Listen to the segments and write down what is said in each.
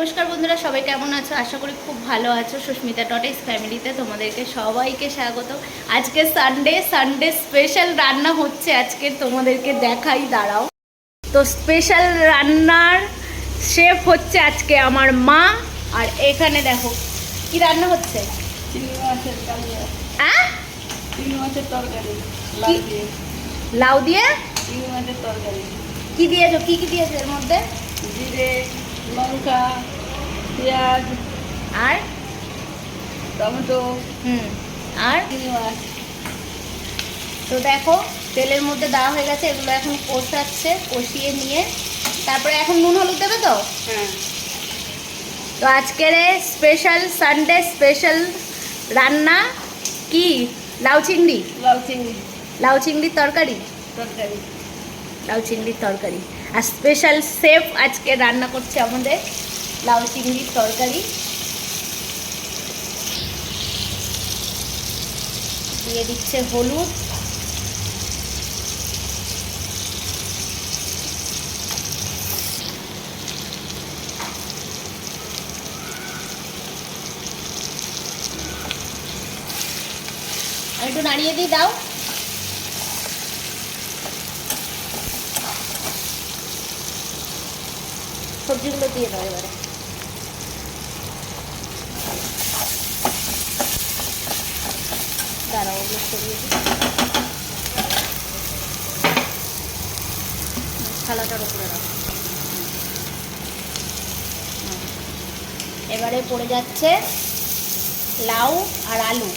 নমস্কার বন্ধুরা সবাই কেমন আছো? আশা করি খুব ভালো আছো। সুস্মিতা টটেক্স ফ্যামিলিতে তোমাদেরকে সবাইকে স্বাগত। আজকে সানডে সানডে স্পেশাল রান্না হচ্ছে। আজকে তোমাদেরকে দেখাই দাঁড়াও। তো স্পেশাল রান্নার শেফ হচ্ছে আজকে আমার মা। আর এখানে দেখো কি রান্না হচ্ছে? হ্যাঁ? লাউ? দিয়ে। কি দিয়েছ? কি কি দিয়েছ এর মধ্যে? জিরে লঙ্কা পেঁয়াজ আর? টমেটো হুম। আর? মাছ। তো দেখো তেলের মধ্যে দেওয়া হয়ে গেছে এগুলো এখন কষাচ্ছে কষিয়ে নিয়ে। তারপরে এখন নুন হলুদ দেবে তো? হ্যাঁ। তো আজকের স্পেশাল সানডে স্পেশাল রান্না কি? লাউ চিংড়ি? লাউ চিংড়ি। লাউ চিংড়ির তরকারি? তরকারি। লাউ চিংড়ির তরকারি। আর স্পেশাল শেফ আজকে রান্না করছে আমাদের লাউ চিংড়ির তরকারি। দিয়ে দিচ্ছে হলুদ। একটু নাড়িয়ে দিই দাও। সবজিগুলো দিয়ে দাও এবারে। দাঁড়াও ওগুলো সরিয়ে দিই। থালাটার উপরে রাখো। এবারে পড়ে যাচ্ছে লাউ আর আলু।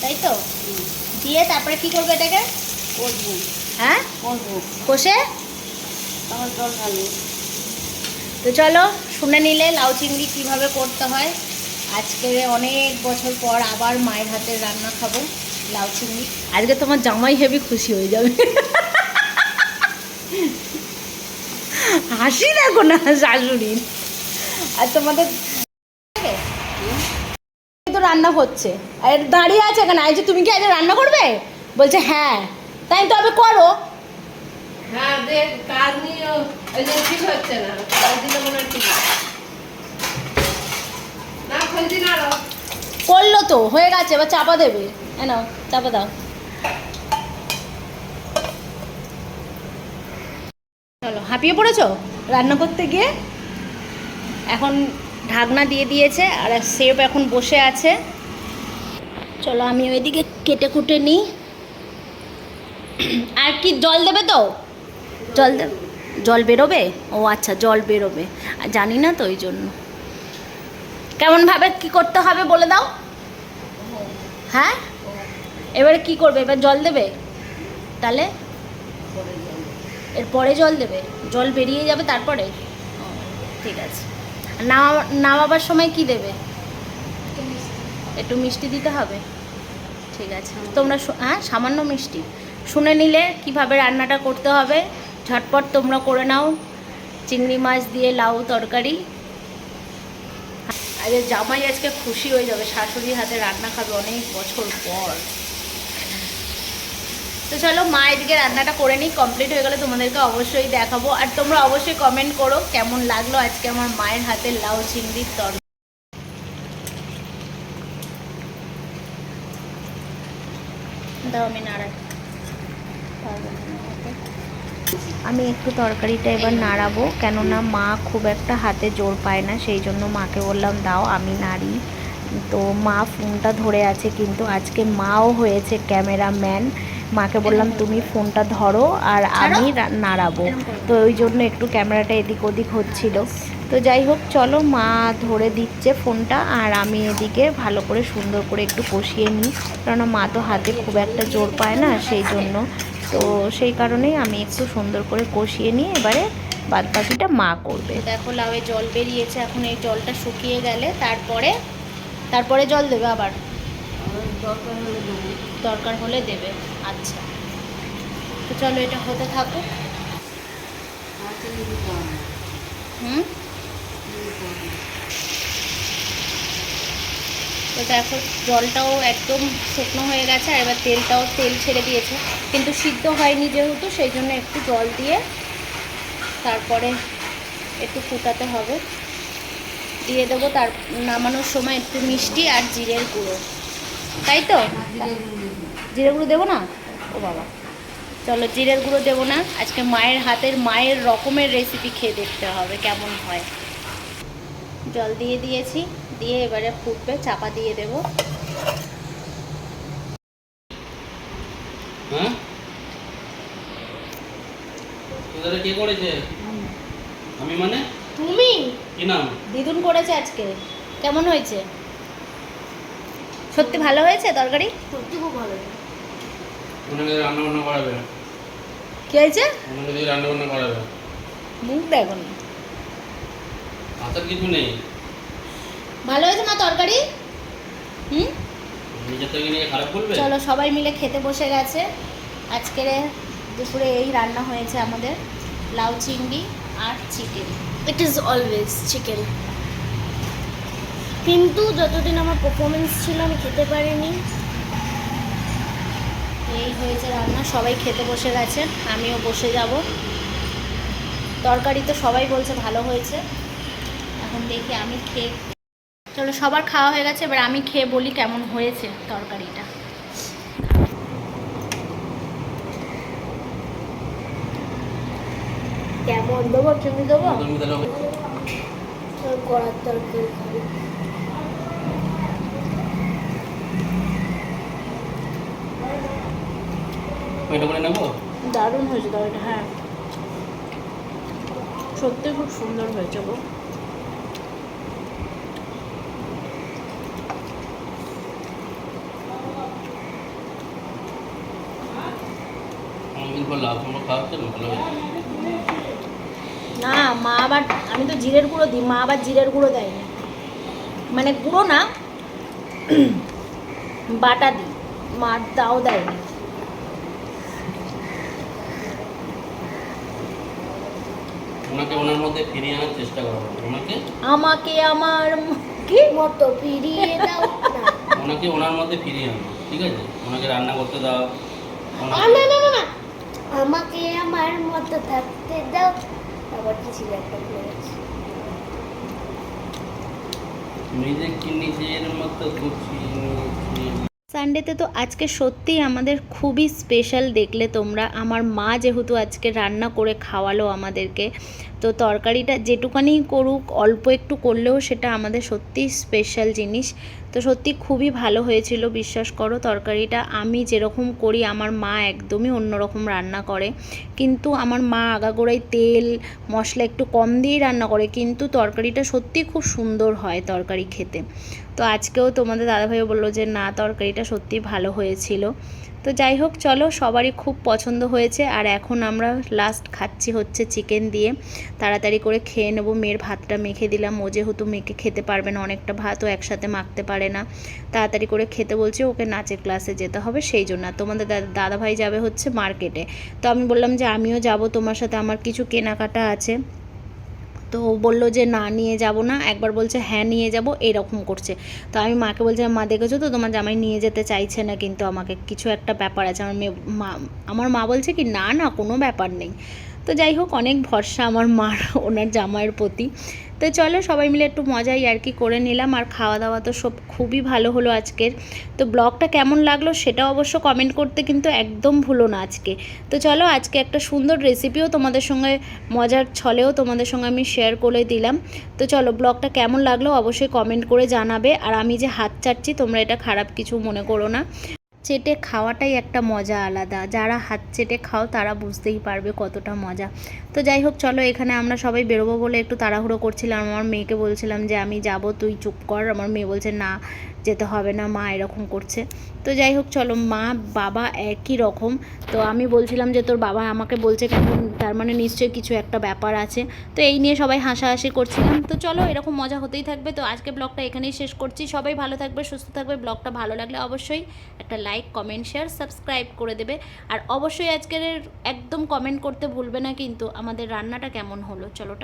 তাই তো? দিয়ে তারপরে কি করবে এটাকে? করব হ্যাঁ? করব কষে তো চলো শুনে নিলে লাউ চিংড়ি কীভাবে করতে হয়। আজকে অনেক বছর পর আবার মায়ের হাতের রান্না খাব লাউ চিংড়ি। আজকে তোমার জামাই হেবি খুশি হয়ে যাবে। হাসি দেখো না শাশুড়ির আর তোমাদের তো রান্না হচ্ছে। আর দাঁড়িয়ে আছে কেন আজ তুমি কি আজ রান্না করবে? বলছে হ্যাঁ। তাই তবে করো। করল তো, হয়ে গেছে, এবার চাপা দেবে। নাও, চাপা দাও। চলো, হাঁপিয়ে পড়েছো? রান্না করতে গিয়ে? এখন ঢাকনা দিয়ে দিয়েছে, আর সেব এখন বসে আছে। চলো, আমি ওইদিকে কেটে কুটে নিই। আর কি, জল দেবে তো? জল জল বেরোবে? ও আচ্ছা জল বেরোবে। জানি না তো ওই জন্য। কেমনভাবে কি করতে হবে বলে দাও। হ্যাঁ? এবারে কি করবে? এবার জল দেবে? তাহলে? এরপরে জল দেবে। জল বেরিয়ে যাবে তারপরে? ঠিক আছে। নামা নামাবার সময় কি দেবে? একটু মিষ্টি দিতে হবে। ঠিক আছে। তোমরা হ্যাঁ সামান্য মিষ্টি। শুনে নিলে কীভাবে রান্নাটা করতে হবে? ঝটপট তোমরা করে নাও। চিংড়ি মাছ দিয়ে লাউ তরকারি। আজ জামাই আজকে খুশি হয়ে যাবে শাশুড়ির হাতে রান্না খাবে অনেক বছর পর। তো চলো মা এদিকে রান্নাটা করে নিই কমপ্লিট হয়ে গেলে তোমাদেরকে অবশ্যই দেখাবো। আর তোমরা অবশ্যই কমেন্ট করো কেমন লাগল আজকে আমার মায়ের হাতের লাউ চিংড়ির তরকারি দাও আমি নাড়াই পারব না নাড়াতে। আমি একটু তরকারিটা এবার নাড়াবো কেননা মা খুব একটা হাতে জোর পায় না সেই জন্য মাকে বললাম দাও আমি নাড়ি। তো মা ফোনটা ধরে আছে কিন্তু আজকে মাও হয়েছে ক্যামেরাম্যান। মাকে বললাম তুমি ফোনটা ধরো আর আমি নাড়াবো। তো ওই জন্য একটু ক্যামেরাটা এদিক ওদিক হচ্ছিল। তো যাই হোক চলো মা ধরে দিচ্ছে ফোনটা আর আমি এদিকে ভালো করে সুন্দর করে একটু কষিয়ে নিই। কেননা মা তো হাতে খুব একটা জোর পায় না সেই জন্য তো সেই কারণেই আমি একটু সুন্দর করে কষিয়ে নিয়ে এবারে বাদ বাকিটা মা করবে দেখো লাউয়ে জল বেরিয়েছে, এখন এই জলটা শুকিয়ে গেলে তারপরে তারপরে জল দেবে আবার দরকার হলে দেবে আচ্ছা তো চলো এটা হতে থাকুক। হুম। তো দেখো, জলটাও একদম শুকনো হয়ে গেছে, আর এবার তেলটাও, তেল ছেড়ে দিয়েছে। কিন্তু সিদ্ধ হয়নি যেহেতু, সেই জন্য একটু জল দিয়ে তারপরে একটু ফুটাতে হবে। দিয়ে দেবো তার, নামানোর সময় একটু মিষ্টি আর জিরের গুঁড়ো। তাই তো? জিরে গুঁড়ো দেবো না? ও বাবা। চলো, জিরের গুঁড়ো দেবো না। আজকে মায়ের হাতের, মায়ের রকমের রেসিপি খেয়ে দেখতে হবে কেমন হয়। জল দিয়ে দিয়েছি। দিয়ে এবারে ফুটবে চাপা দিয়ে দেবো। হ্যাঁ? কে করেছে? আমি। মানে? তুমি? কি নাম? দিদুন করেছে আজকে। কেমন হয়েছে? সত্যি ভালো হয়েছে তরকারি? সত্যি খুব ভালো রান্না বান্না করাবে। কি হয়েছে? ওনাকে দিয়ে রান্না বান্না করাবে। মুখ দেখো না। কিছু নেই? ভালো হয়েছে মা তরকারি? হুম? চলো সবাই মিলে খেতে বসে গেছে। আজকের দুপুরে এই রান্না হয়েছে আমাদের লাউ চিংড়ি আর chicken. It is always chicken কিন্তু যতদিন আমার পারফরমেন্স ছিল আমি খেতে পারিনি। এই হয়েছে রান্না সবাই খেতে বসে গেছে আমিও বসে যাব। তরকারি তো সবাই বলছে ভালো হয়েছে। এখন দেখি আমি খেয়ে চলো সবার খাওয়া হয়ে গেছে এবার আমি খেয়ে বলি কেমন হয়েছে তরকারিটা। কেমন দেবো তুমি দেবো? তুমি তাহলে করার তরকারি ওইটা করে নেব? দারুণ হয়েছে তরকারিটা হ্যাঁ। সত্যি খুব সুন্দর হয়েছে গো। না ভালো না মা আবার আমি তো জিরের গুঁড়ো দিই মা আবার জিরের গুঁড়ো দেয়নি মানে গুঁড়ো না বাটা দিই মা তাও দেয়নি ওনাকে ওনার মধ্যে ফিরিয়ে আনার চেষ্টা করো ওনাকে? আমাকে আমার কি? মতো ফিরিয়ে দাও ওনাকে ওনার মধ্যে ফিরিয়ে আনো ঠিক আছে? ওনাকে রান্না করতে দাও। না না না না। আমাকে আমার মতো থাকতে দাও। আবার কি ছিল একটা করেছি নিজেকে নিজের মতো গুছিয়ে সানডেতে তো আজকে সত্যিই আমাদের খুবই স্পেশাল দেখলে তোমরা। আমার মা যেহেতু আজকে রান্না করে খাওয়ালো আমাদেরকে। তো তরকারিটা যেটুকানি করুক, অল্প একটু করলেও সেটা আমাদের সত্যিই স্পেশাল জিনিস। তো সত্যি খুবই ভালো হয়েছিল, বিশ্বাস করো তরকারিটা। আমি যেরকম করি, আমার মা একদমই অন্যরকম রান্না করে। কিন্তু আমার মা আগাগোড়াই তেল, মশলা একটু কম দিয়েই রান্না করে, কিন্তু তরকারিটা সত্যি খুব সুন্দর হয় তরকারি খেতে। তো আজকেও তোমাদের দাদাভাইও বলল যে, না, তরকারিটা সত্যি ভালো হয়েছিল। তো যাই হোক, চলো, সবারই খুব পছন্দ হয়েছে। আর এখন আমরা লাস্ট খাচ্ছি হচ্ছে চিকেন দিয়ে। তাড়াতাড়ি করে খেয়ে নেব। মেয়ের ভাতটা মেখে দিলাম। ও যেহেতু মেখে খেতে পারবে না, অনেকটা ভাতও একসাথে মাখতে পারে না। তাড়াতাড়ি করে খেতে বলছি, ওকে নাচের ক্লাসে যেতে হবে সেই জন্য। আর তোমাদের দাদা- দাদাভাই যাবে হচ্ছে মার্কেটে তো আমি বললাম যে, আমিও যাব। তোমার সাথে আমার কিছু কেনাকাটা আছে। তো বলল যে, না, নিয়ে যাব না। একবার বলছে হ্যাঁ নিয়ে যাব। এরকম করছে। তো আমি মাকে বলছি, মা, দেখেছ তো, তোমার জামাই নিয়ে যেতে চাইছে না, কিন্তু আমাকে কিছু একটা ব্যাপার আছে। আমার মেয়ে, মা, আমার মা বলছে কি, না না, কোনো ব্যাপার নেই। তো যাই হোক, অনেক ভরসা আমার মার, ওনার জামাইয়ের প্রতি। তো চলো, সবাই মিলে একটু মজাই আর কি করে নিলাম। আর খাওয়া দাওয়া তো সব খুবই ভালো হলো আজকের। তো ব্লগটা কেমন লাগল সেটা অবশ্য কমেন্ট করতে কিন্তু একদম ভুলো না আজকে। তো চলো, আজকে একটা সুন্দর রেসিপিও তোমাদের সঙ্গে, মজার ছলেও তোমাদের সঙ্গে আমি শেয়ার করে দিলাম। তো চলো, ব্লগটা কেমন লাগল অবশ্যই কমেন্ট করে জানাবে। আর আমি যে হাত চাটছি তোমরা এটা খারাপ কিছু মনে করো না। চেটে খাওয়াটাই একটা মজা আলাদা। যারা হাত চেটে খাও, তারা বুঝতেই পারবে কতটা মজা। তো যাই হোক, চলো এখানে আমরা সবাই বেরোবো বলে একটু তাড়াহুড়ো করছিলাম। আমার মেয়েকে বলছিলাম যে, আমি যাব, তুই চুপ কর। আমার মেয়ে বলছে, না। যেতে হবে না, মা এরকম করছে। তো যাই হোক, চলো, মা, বাবা একই রকম। তো আমি বলছিলাম যে, তোর বাবা আমাকে বলছে কেন? তার মানে নিশ্চয়ই কিছু একটা ব্যাপার আছে। তো এই নিয়ে সবাই হাসাহাসি করছিলাম। তো চলো, এরকম মজা হতেই থাকবে। তো আজকে ব্লগটা এখানেই শেষ করছি। সবাই ভালো থাকবে, সুস্থ থাকবে। ব্লগটা ভালো লাগলে অবশ্যই একটা লাইক, কমেন্ট, শেয়ার, সাবস্ক্রাইব করে দেবে। আর অবশ্যই আজকের একদম কমেন্ট করতে ভুলবে না কিন্তু আমাদের রান্নাটা কেমন হলো। চলো